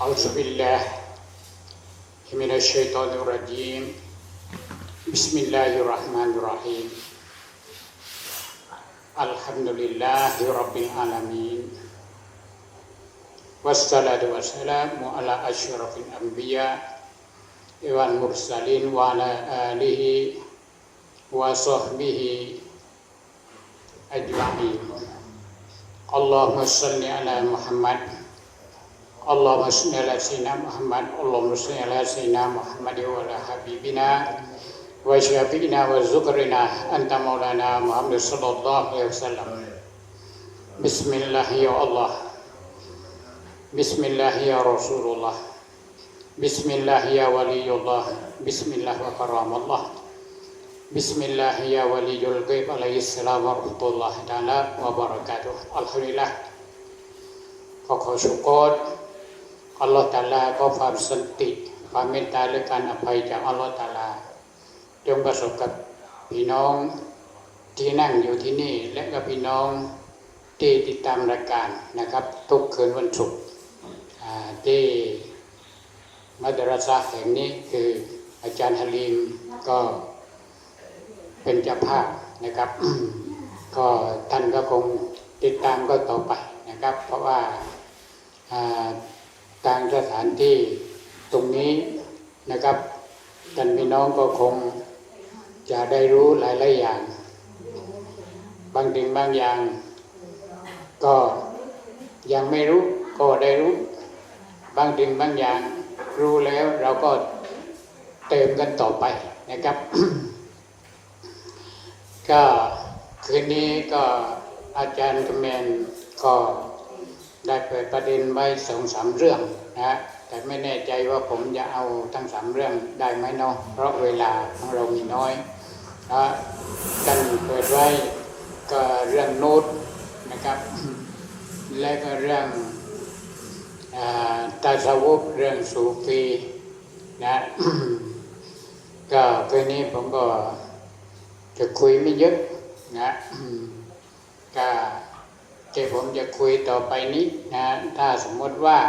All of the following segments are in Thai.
أعوذ بالله من الشيطان الرجيم بسم الله الرحمن الرحيم الحمد لله رب العالمين والصلاة والسلام على أشرف الأنبياء والمرسلين وعلى آله وصحبه أجمعين اللهم صل على محمد اللهم صل على سيدنا محمد اللهم صل على سيدنا محمد وعلى حبيبنا وشفينا وذكرنا أنت مولانا محمد صلى الله عليه وسلم بسم الله يا الله بسم الله يا رسول الله بسم الله يا ولي الله بسم الله وكرام الله بسم الله يا ولي الغيب عليه السلام ورحمة الله تعالى وبركاته الحمد لله ขอขอชุกร อัลลอฮฺตาลาก็ความสันติ ความเมตตาและการอภัยจากอัลลอฮฺตาลา จงประสบกับพี่น้องที่นั่งอยู่ที่นี่และกับพี่น้องที่ติดตามรายการนะครับ ทุกคืนวันศุกร์ที่มัดรสาแห่งนี้คืออาจารย์ฮาลีมก็เป็นเจ้าภาพนะครับ ก็ท่านก็คงติดตามก็ต่อไปนะครับ เพราะว่า อ่าทางสถานที่ตรงนี้นะครับท่านพี่น้องก็คงจะได้รู้หลายหลายอย่าง บางสิ่งบางอย่าง ก็ยังไม่รู้ก็ได้รู้ บางสิ่งบางอย่างรู้แล้วเราก็เติมกันต่อไปนะครับ ก็คืนนี้ก็อาจารย์กระแมนก็ ได้เปิดประเด็นไว้สองสามเรื่องนะแต่ไม่แน่ใจว่าผมจะเอาทั้งสามเรื่องได้ไหมเนาะเพราะเวลาของเรามีน้อยนะกันเปิดไว้ก็เรื่องโน้ตนะครับ และก็เรื่องตาสาวุกเรื่องสูฟีนะก็คืนนี้ผมก็จะคุยไม่เยอะนะก็ ที่ผมจะคุยต่อไปนี้นะถ้าสมมติว่า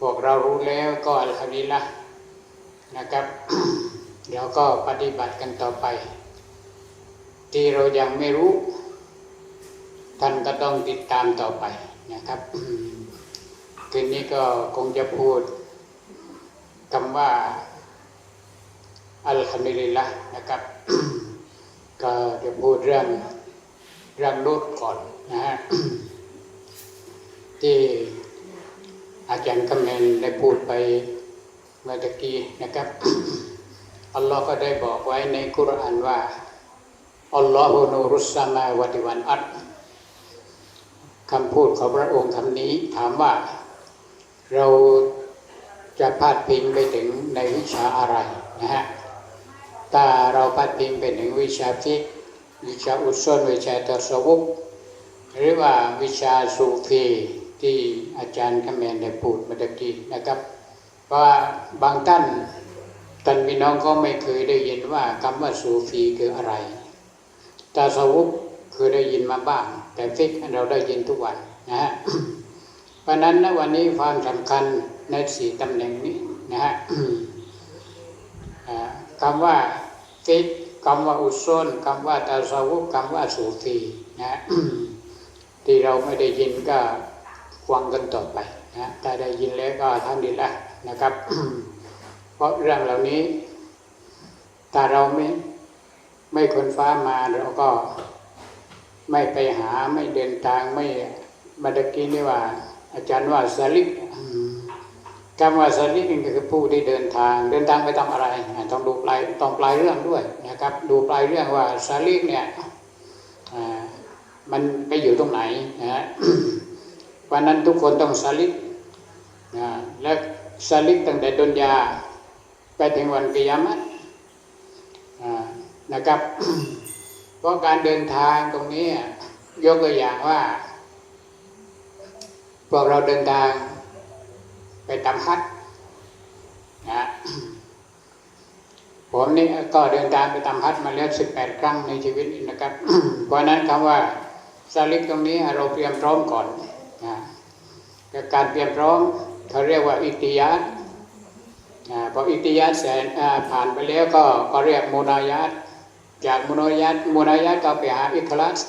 พวกเรารู้แล้วก็อัลฮัมดุลิลละห์นะครับ เดี๋ยวก็ปฏิบัติกันต่อไป ที่เรายังไม่รู้ ท่านก็ต้องติดตามต่อไปนะครับคืนนี้ก็คงจะพูดคำว่าอัลฮัมดุลิลละห์นะครับ ก็จะพูดเรื่องเรื่องรูดก่อน นะฮะที่อาจารย์กำเนนได้พูดไปเมื่อตะกี้นะครับ อัลลอฮ์ก็ได้บอกไว้ในกุรานว่า อัลลอฮฺนูรุสซามาวะติวันอัดคำพูดของพระองค์คำนี้ถามว่าเราจะพาดพิงไปถึงในวิชาอะไรนะฮะถ้าเราพาดพิงไปถึงวิชาฟิกวิชาอุศนวิชาตสวุก หรือว่าวิชาสูฟีที่อาจารย์คแมนได้พูดเมื่อกี้นะครับ ว่าบางท่านท่านพี่น้องก็ไม่เคยได้ยินว่าคำว่าสูฟีคืออะไรตาสวุกคือได้ยินมาบ้าง แต่ฟิกเราได้ยินทุกวันนะฮะเพราะนั้นนะวันนี้ความสำคัญในสี่ตำแหน่งนี้นะฮะคำว่าฟิกคำว่าอุศนคำว่าตาสวุกคำว่าสูฟีนะฮะ ที่เราไม่ได้ยินก็ฟังกันต่อไปนะถ้าได้ยินแล้วก็ทำดีละนะครับ เพราะเรื่องเหล่านี้ถ้าเราไม่ไม่คนฟ้ามาเราก็ไม่ไปหาไม่เดินทางไม่บัดกี้นี่ว่า อาจารย์ว่าสลิกคำว่าสลิกนี่ก็คือผู้ที่เดินทาง เดินทางไปทำอะไร ต้องดูปลายต้องปลายเรื่องด้วยนะครับ ดูปลายเรื่องว่าสลิกเนี่ย มันไปอยู่ตรงไหนนะฮะวันนั้นทุกคนต้องสลิกนะและสลิกตั้งแต่ดนยา ไปถึงวันกิยามัตนะครับ เพราะการเดินทางตรงนี้ ยกตัวอย่างว่า พวกเราเดินทางไปทำฮัทนะผมนี่ก็เดินทางไปทำฮัทมาแล้วสิบแปดครั้งในชีวิตนะครับ เพราะนั้นคำว่า สลิกตรงนี้เราเตรียมพร้อมก่อนนะการเตรียมพร้อมเขาเรียกว่าอิติยัตอ่าพออิติยัตเสร็จผ่านไปแล้วก็ก็เรียกโมนายัตจากโมนายัตโมนายัตก็ไปหาอิคลัส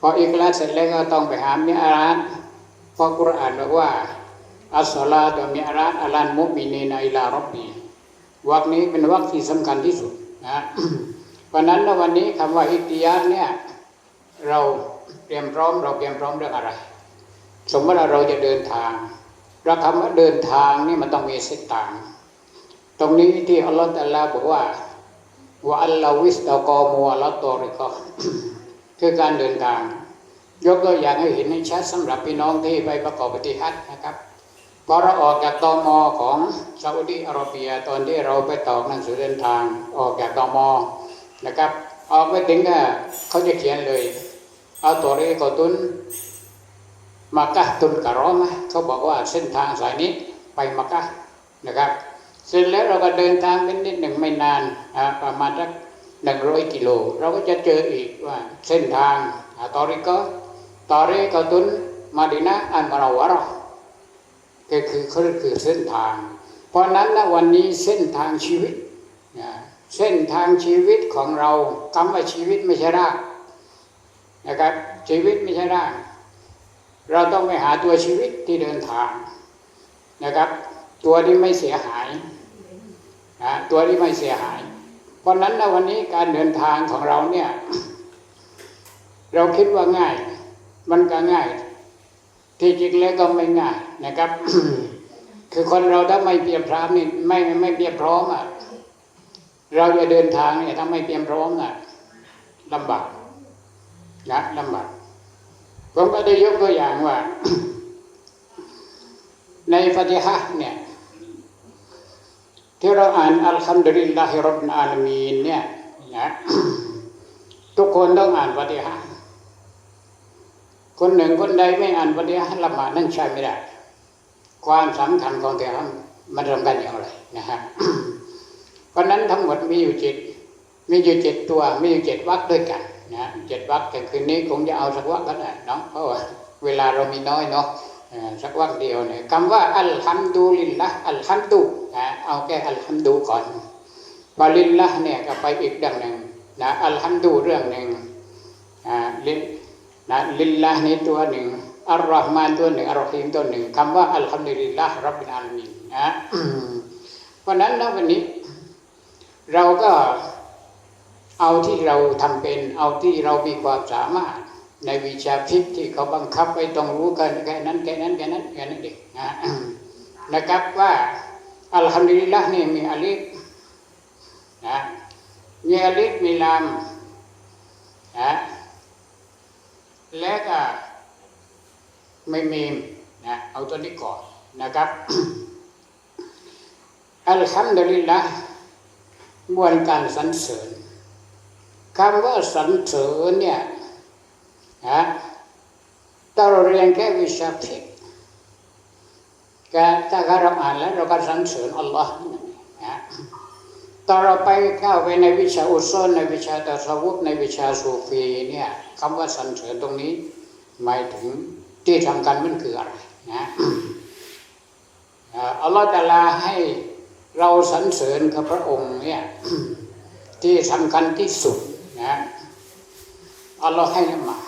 พออิคลัสเสร็จแล้วก็ต้องไปหามิอารัตเพราะกุรอานบอกว่าอัสสลาตุมิอารัตอัลันมุมินีนอิลารบีวรรคนี้เป็นวรรคที่สำคัญที่สุดนะเพราะนั้นนะวันนี้คำว่าอิติยัตเนี่ย เราเตรียมพร้อม เราเตรียมพร้อมเรื่องอะไร สมมติว่าเราจะเดินทางเราคำว่าเดินทางนี่มันต้องมีเส้นทาง ตรงนี้ที่อัลลอฮฺตะลาบอกว่าว่าอัลลอฮฺวิสตากอมัวละตอริกอคือการเดินทาง ยกตัวอย่างให้เห็นให้ชัดสำหรับพี่น้องที่ไปประกอบปฏิฮัตนะครับพอเราออกจากตมของซาอุดีอาระเบียตอนที่เราไปต่อหนังสือเดินทางออกจากตมนะครับ ออกไปถึงก็เขาจะเขียนเลย เอาตัวเรกอตุนมักกะตุนกะร้อมะเขาบอกว่าเส้นทางสายนี้ไปมักกะนะครับ เสร็จแล้วเราก็เดินทางเป็นนิดหนึ่งไม่นานประมาณสักหนึ่งร้อยกิโล เราก็จะเจออีกว่าเส้นทางอาตอริกตอริกตุนมาดินะอันมาราวะรอก็คือเขาคือเส้นทาง เพราะนั้นนะวันนี้เส้นทางชีวิตนะ เส้นทางชีวิตของเราคำว่าชีวิตไม่ใช่รากนะครับ ชีวิตไม่ใช่รากเราต้องไปหาตัวชีวิตที่เดินทางนะครับ ตัวที่ไม่เสียหายนะตัวที่ไม่เสียหาย เพราะนั้นนะวันนี้การเดินทางของเราเนี่ย เราคิดว่าง่าย มันก็ง่าย ที่จริงแล้วก็ไม่ง่ายนะครับ คือคนเราถ้าไม่เตรียมพร้อมนี่ไม่ไม่เตรียมพร้อมอะ เราจะเดินทางเนี่ยถ้าไม่เตรียมพร้อมน่ะลำบากนะลำบากผมก็ได้ยกตัวอย่างว่า ในฟาติฮะเนี่ยที่เราอ่านอัลฮัมดุลิลลาฮิรับบิอาลามีนเนี่ยนะทุกคนต้องอ่านฟาติฮะคนหนึ่งคนใดไม่อ่านฟาติฮะละหมาดนั่นใช่ไม่ได้ ความสำคัญของแต่ละมันสำคัญอย่างไรนะฮะ เพราะนั้นทั้งหมดมีอยู่เจ็ดมีอยู่เจ็ดตัว มีอยู่เจ็ดวรรคด้วยกันนะเจ็ดวรรคแต่คืนนี้คงจะเอาสักวรรคก็ได้เนาะเพราะว่าเวลาเรามีน้อยเนาะอ่อสักวรรคเดียวเนี่ยคำว่าอัลฮัมดุลิลละอัลฮัมดุนะเอาแค่อัลฮัมดุก่อนบาลิลละเนี่ยก็ไปอีกดังหนึ่งนะอัลฮัมดุเรื่องหนึ่งอ่าลินะลิลละนี่ตัวหนึ่งอัลลอฮ์มานตัวหนึ่งอัลลอฮีมตัวหนึ่งคำว่าอัลฮัมดุลิลละรับบิลอาลมีนนะเพราะฉะนั้นนะวันนี้ เราก็เอาที่เราทำเป็น เอาที่เรามีความสามารถ ในวิชาพิษที่เขาบังคับไว้ต้องรู้กันแค่นั้นแค่นั้นแค่นั้นแค่นั้นเองนะนะครับว่าอัลฮัมดุลิลละห์นี่มีอาลิฟนะมีอาลิฟมีลามนะและก็ไม่มีนะเอาตัวนี้ก่อนนะครับอัลฮัมดุลิลละ ห์มวลการสรรเสริญคำว่าสรรเสริญเนี่ยนะถ้าเราเรียนแค่วิชาพิษก็ถ้าเราอ่านแล้วเราก็สรรเสริญอัลลอฮ์นะตอนเราไปเข้าไปในวิชาอุซอนในวิชาตะสวุปในวิชาสูฟีเนี่ยคำว่าสรรเสริญตรงนี้ หมายถึงที่ทำกันมันคืออะไรนะอัลลอฮฺตะลาให้ เราสรรเสริญกับพระองค์เนี่ยที่สำคัญที่สุดนะอัลลอฮ์ให้ละหมาด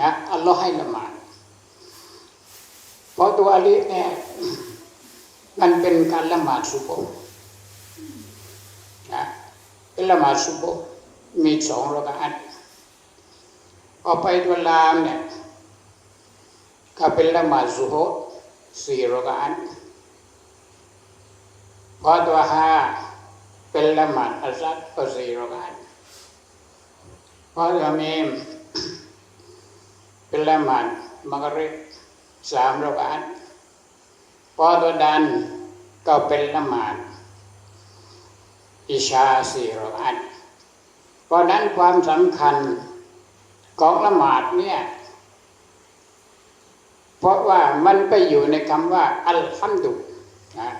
นะอัลลอฮ์ให้ละหมาดเพราะตัวอาลีเนี่ยมันเป็นการละหมาดซุบนะเป็นละหมาดซุบมีสองรากอัตพอไปตัวลามเนี่ยก็เป็นละหมาดซุบสี่รากาตพอ ตัวห้าเป็นละหมาดอัสซัดก็สี่รากาตพอตัวเมมเป็นละหมาดมักริบสามรากาตพอตัวดันก็เป็นละหมาดอิชาสี่รากาตเพราะนั้นความสำคัญของละหมาดเนี่ยเพราะว่ามันไปอยู่ในคำว่า อัลฮัมดุนะ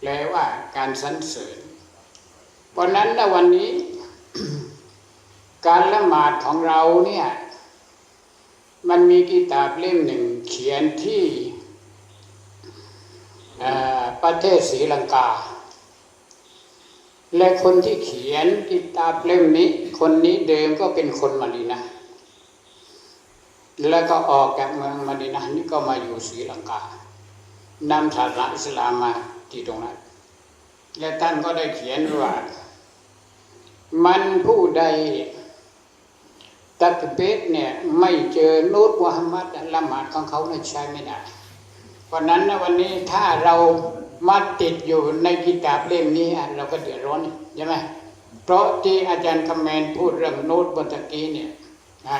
แปลว่าการสรรเสริญ เพราะนั้นนะวันนี้ การละหมาดของเราเนี่ย มันมีกิตาบเล่มหนึ่งเขียนที่ประเทศศรีลังกา และคนที่เขียนกิตาบเล่มนี้ คนนี้เดิมก็เป็นคนมาดีนะแล้วก็ออกจากเมืองมาดีนะนี่ก็มาอยู่ศรีลังกานำศาสนาอิสลามมา ที่ตรงนั้น และท่านก็ได้เขียนว่า มันผู้ใดตักเบสเนี่ยไม่เจอนูตมุฮัมมัดละหมาดของเขาเนี่ยใช้ไม่ได้เพราะนั้นนะวันนี้ถ้าเรามาติดอยู่ในกิตาบเล่มนี้เราก็เดือดร้อนใช่ไหมเพราะที่อาจารย์คำแมนพูดเรื่องนูตบนตะกี้เนี่ยนะ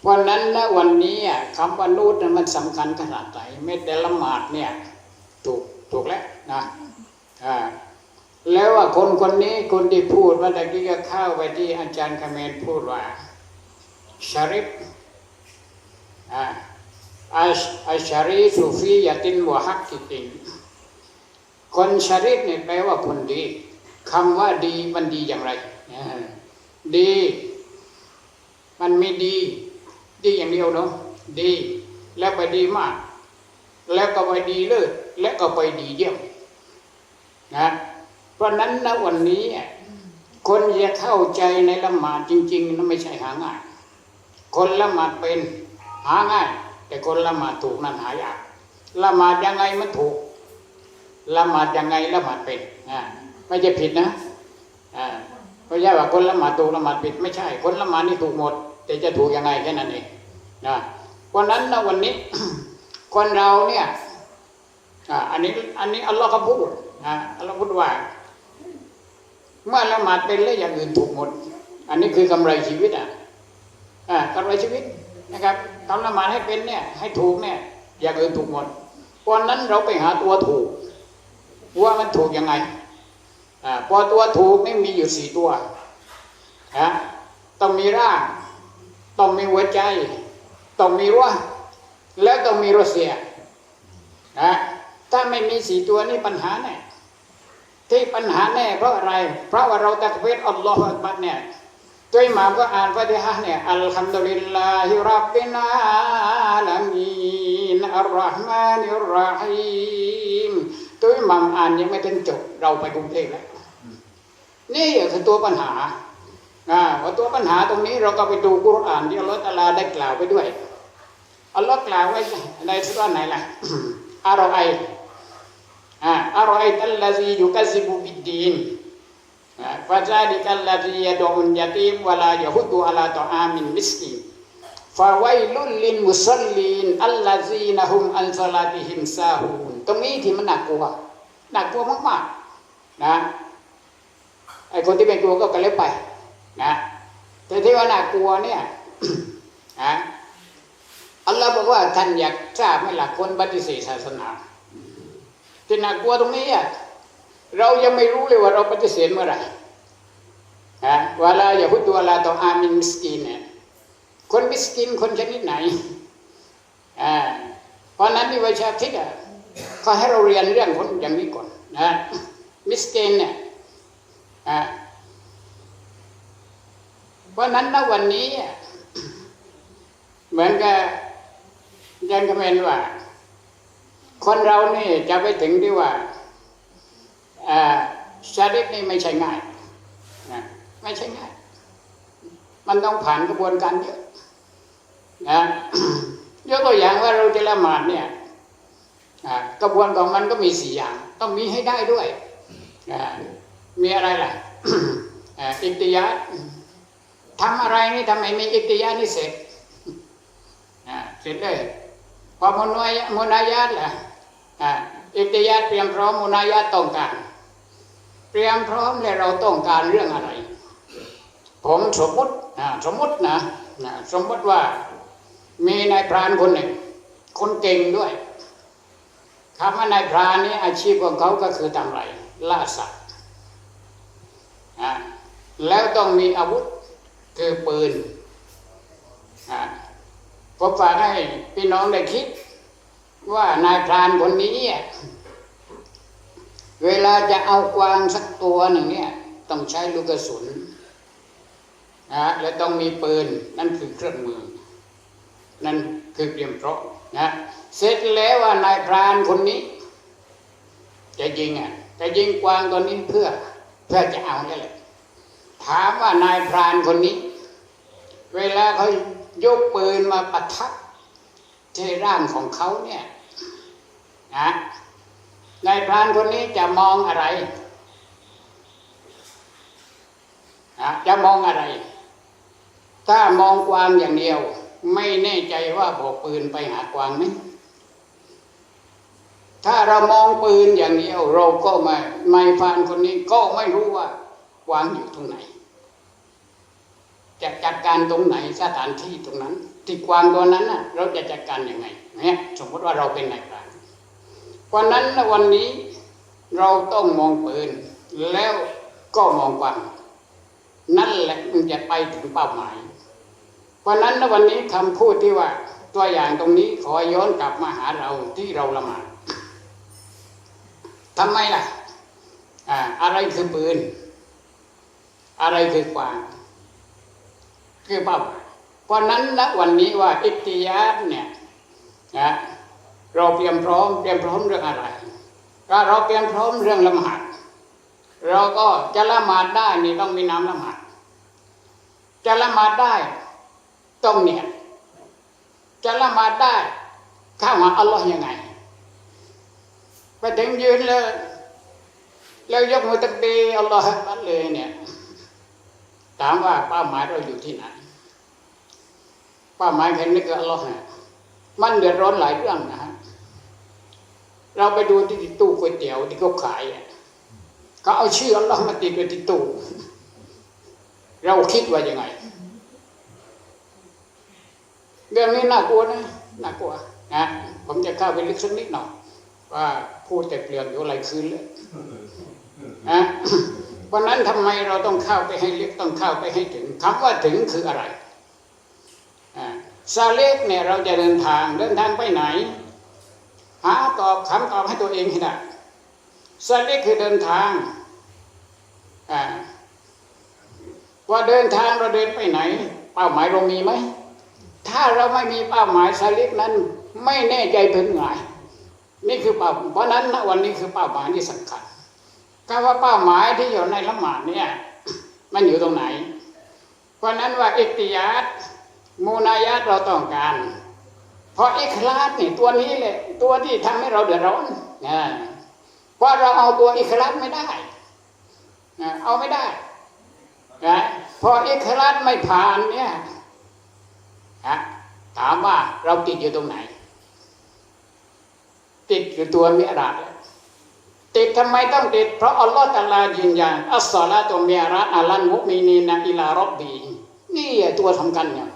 เพราะนั้นนะวันนี้คำว่านูตมันสำคัญขนาดไหนไม่แต่ละหมาดเนี่ยถูกถูกแล้ว นะอ่าแล้วว่าคนคนนี้คนที่พูดว่าตะกี้ก็เข้าไปที่อาจารย์คเมนพูดว่าชาริฟอ่าอัชชารีสุฟียตินวะฮักกิตินคนชาริฟเนี่ยแปลว่าคนดีคำว่าดีมันดีอย่างไรดี มันไม่ดี ดีอย่างเดียวเนาะดี แล้วไปดีมาก แล้วก็ไปดีเลิศและก็ไปดีเยี่ยม นะเพราะนั้นนะวันนี้คนจะเข้าใจในละหมาดจริงๆนั้นไม่ใช่หาง่าย คนละหมาดเป็นหาง่าย แต่คนละหมาดถูกนั้นหายากละหมาดยังไงมันถูกละหมาดยังไงละหมาดเป็นอ่าไม่ใช่ผิดนะอ่าไม่ใช่ว่าคนละหมาดถูกละหมาดผิดไม่ใช่ คนละหมาดนี่ถูกหมด แต่จะถูกยังไงแค่นั้นเองนะเพราะนั้นนะวันนี้ คนเราเนี่ยอ่าอันนี้อันนี้อัลลอฮ์ก็พูด นะอัลลอฮ์พูดว่า เมื่อละหมาดเป็นแล้วอย่างอื่นถูกหมด อันนี้คือกำไรชีวิตอะอ่ากำไรชีวิตนะครับทำละหมาดให้เป็นเนี่ย ให้ถูกเนี่ย อย่างอื่นถูกหมดวันนั้นเราไปหาตัวถูก ว่ามันถูกยังไงอ่าพอตัวถูกนี่มีอยู่สี่ตัวฮะต้องมีร่างต้องมีหัวใจ ต้องมีรั้วแล้วต้องมีรถเสียนะถ้าไม่มีสี่ตัวนี่ปัญหาแน่ ที่ปัญหาแน่เพราะอะไร เพราะว่าเราตะกเวทอัลลอฮฺบัดเนี่ยตัวอิหม่ามก็อ่านฟาติฮะเนี่ยอัลฮัมดุลิลลาฮิรับบิลอาลามีนอัลรอฮ์มานิรรฮีมตัวอิหม่ามอ่านยังไม่ถึงจบเราไปกรุงเทพแล้วนี่คือตัวปัญหาอ่าว่าตัวปัญหาตรงนี้เราก็ไปดูกุรอานที่อัลลอฮฺตะอาลาได้กล่าวไปด้วยอัลลอฮ์กล่าวไว้ในสุราไหนล่ะอารอไอ อารอยตัลลซียุกัสิบุบิดีนฟาซาดิกัลลซียดอุนยาตีมวลายะฮุตุอัลาตออามินมิสกีฟาไวลุลลินมุสลีนอัลลาซีนะฮุมอันซาลาติฮิมซาฮูนตรงนี้ที่มันหนักกลัวหนักกลัวมากๆนะไอคนที่เป็นกลัวก็กระเล็บไปนะแต่ที่ว่าน่ากลัวเนี่ยนะอัลลอฮ์บอกว่าท่านอยากทราบไหมล่ะคนปฏิเสธศาสนา ที่น่ากลัวตรงนี้อะเรายังไม่รู้เลยว่าเราปฏิเสธเมื่อไหร่ฮะเวลาอย่าพูดตัวลาต่ออามินมิสกินเนี่ยคนมิสกินคนชนิดไหนอ่าเพราะนั้นที่วิชาคิดอะเขาให้เราเรียนเรื่องคนอย่างนี้ก่อนนะมิสกินเนี่ยอ่าเพราะนั้นณวันนี้ เหมือนกับยันคอมเมนว่า คนเรานี่จะไปถึงที่ว่าชาริฟนี่ไม่ใช่ง่ายนะไม่ใช่ง่าย มันต้องผ่านกระบวนการเยอะนะยกตัวอย่างว่าเราจะละหมาดเนี่ยกระบวนของมันก็มีสี่อย่าง ต้องมีให้ได้ด้วยมีอะไรล่ะอิกติยาตทำอะไรนี่ทำไมมีอิกติยานี่เสร็จเสร็จเลยพอมุนายมุนายาตล่ะ อิกติยาตเตรียมพร้อมมุนายาตต้องการ เตรียมพร้อมแล้วเราต้องการเรื่องอะไร ผมสมมติสมมตินะสมมติว่ามีนายพรานคนหนึ่ง คนเก่งด้วยคำว่านายพรานนี้อาชีพของเขาก็คือทำไรล่าสัตว์แล้วต้องมีอาวุธคือปืนผมฝากให้พี่น้องได้คิด ว่านายพรานคนนี้เวลาจะเอากวางสักตัวหนึ่งเนี่ย ต้องใช้ลูกกระสุนนะและต้องมีปืน นั่นคือเครื่องมือ นั่นคือเตรียมพร้อมนะเสร็จแล้วว่านายพรานคนนี้ จะยิงอะจะยิงกวางตัวนี้เพื่อเพื่อจะเอานี่แหละถามว่านายพรานคนนี้ เวลาเขายกปืนมาปะทับที่ร่างของเขาเนี่ย นะนายพรานคนนี้จะมองอะไรนะจะมองอะไร ถ้ามองกวางอย่างเดียว ไม่แน่ใจว่าบอกปืนไปหากวางไหมถ้าเรามองปืนอย่างเดียว เราก็ไม่นายพรานคนนี้ก็ไม่รู้ว่ากวางอยู่ตรงไหน จะจัดการตรงไหนสถานที่ตรงนั้นที่กวางตัวนั้นน่ะ เราจะจัดการยังไงเนี่ยสมมติว่าเราเป็นนาย วันนั้นนะวันนี้เราต้องมองปืน แล้วก็มองกวางนั่นแหละมันจะไปถึงเป้าหมายเพราะนั้นนะวันนี้คำพูดที่ว่าตัวอย่างตรงนี้ขอย้อนกลับมาหาเราที่เราละหมาดทำไมล่ะอ่าอะไรคือปืน อะไรคือกวางคือเป้าหมายเพราะนั้นนะวันนี้ว่าอิทธิยาเนี่ยนะ เราเตรียมพร้อมเตรียมพร้อมเรื่องอะไร ก็เราเตรียมพร้อมเรื่องละหมาดเราก็จะละหมาดได้นี่ต้องมีน้ำละหมาดจะละหมาดได้ต้องเนี่ยจะละหมาดได้เข้าหาอัลลอฮ์ยังไงไปถึงยืนเลยแล้วยกมือตักบีอัลลอฮ์ฮักบัดเลยเนี่ย ถามว่าเป้าหมายเราอยู่ที่ไหนเป้าหมายแค่นี้ก็อัลลอฮ์ มันเดือดร้อนหลายเรื่องนะฮะเราไปดูที่ตู้ก๋วยเตี๋ยวที่เขาขายอะเขาเอาชื่ออัลลอฮ์มาติดไว้ที่ตู้เราคิดว่ายังไง เรื่องนี้น่ากลัวนะน่ากลัวนะผมจะเข้าไปลึกสักนิดหน่อยว่าพูดแต่เปลือกอยู่อะไรคืนเลยนะเพราะนั้นทำไมเราต้องเข้าไปให้ลึกต้องเข้าไปให้ถึงคำว่าถึงคืออะไร ซาเล็กเนี่ยเราจะเดินทางเดินทางไปไหน หาตอบคำตอบให้ตัวเองให้ได้ซาเล็กคือเดินทางอ่าว่าเดินทางเราเดินไปไหน เป้าหมายเรามีไหมถ้าเราไม่มีเป้าหมายสลิกนั้น ไม่แน่ใจเป็นไงนี่คือเป้าเพราะนั้นนะวันนี้คือเป้าหมายที่สำคัญคำว่าเป้าหมายที่อยู่ในละหมาดเนี่ยมันอยู่ตรงไหน เพราะนั้นว่าอิติยาต มูนายาตเราต้องการ เพราะเอิคลาสนี่ตัวนี้แหละตัวที่ทำให้เราเดือดร้อนนะเพราะเราเอาตัวเอิคลาสไม่ได้นะเอาไม่ได้นะพออิคลาสไม่ผ่านเนี่ยฮะถามว่าเราติดอยู่ตรงไหน ติดอยู่ตัวมิราติดทำไมต้องติด เพราะอัลลอฮฺตะลายืนยันอัสซาลาตุมิราอัลันมุมินีนะอิลารบบีนี่ตัวสำคัญเนี่ย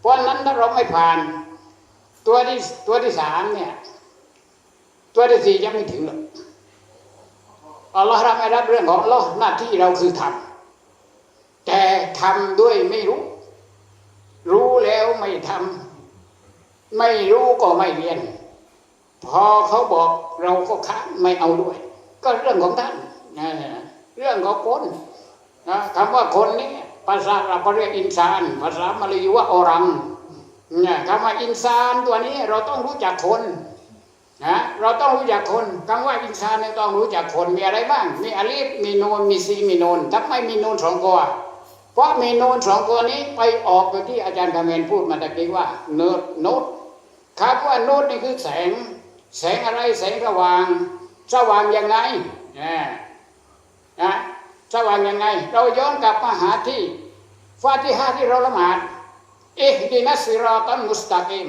เพราะนั้นถ้าเราไม่ผ่าน ตัวที่ตัวที่สามเนี่ย ตัวที่สี่ยังไม่ถึงหรอกอัลลอฮฺรับไม่รับเรื่องของอัลลอฮ์หน้าที่เราคือทำแต่ทำด้วยไม่รู้ รู้แล้วไม่ทำไม่รู้ก็ไม่เรียน พอเขาบอกเราก็ค้านไม่เอาด้วย ก็เรื่องของท่านเรื่องของคนนะคำว่าคนนี้ ภาษาเราก็เรียกอินซาน ภาษามาลายูว่าอรังเนี่ยคำว่าอินซานตัวนี้เราต้องรู้จักคนนะเราต้องรู้จักคนคำว่าอินซานเนี่ยต้องรู้จักคนมีอะไรบ้าง มีอลีฟมีโนนมีซีมีโนนทำไม่มีโนนสองตัวเพราะเมนูสองตัวนี้ไปออกไปที่อาจารย์คาเมนพูดมาตะกี้ว่าเนิร์ดโนดคำว่าโนดนี่คือแสง แสงอะไรแสงสว่าง สว่างยังไงนะ สว่างยังไง เราย้อนกลับมาหาที่ฟาติฮาที่เราละหมาดเอ๊ดินัสซิรอตันมุสตากิม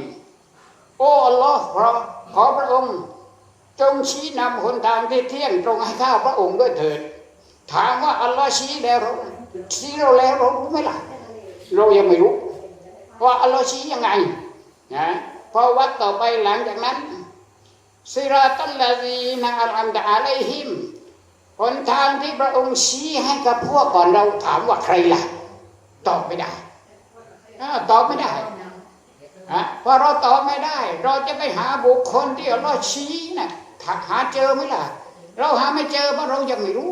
โอ้อัลลอฮ์ขอขอพระองค์ จงชี้นำหนทางที่เที่ยงตรงให้ข้าพระองค์ด้วยเถิด ถามว่าอัลลอฮ์ชี้แล้วชี้เราแล้วเรารู้ไหมล่ะ เรายังไม่รู้ว่าอัลลอฮ์ชี้ยังไงนะพอวัดต่อไปหลังจากนั้นซิราตัลลาซีนาอัลอัมดะอะลัยฮิม หนทางที่พระองค์ชี้ให้กับพวกก่อนเราถามว่าใครล่ะ ตอบไม่ได้ตอบไม่ได้เพราะเราตอบไม่ได้ เราจะไปหาบุคคลที่เราชี้นะ่ะหาเจอไหมล่ะ เราหาไม่เจอเพราะเรายังไม่รู้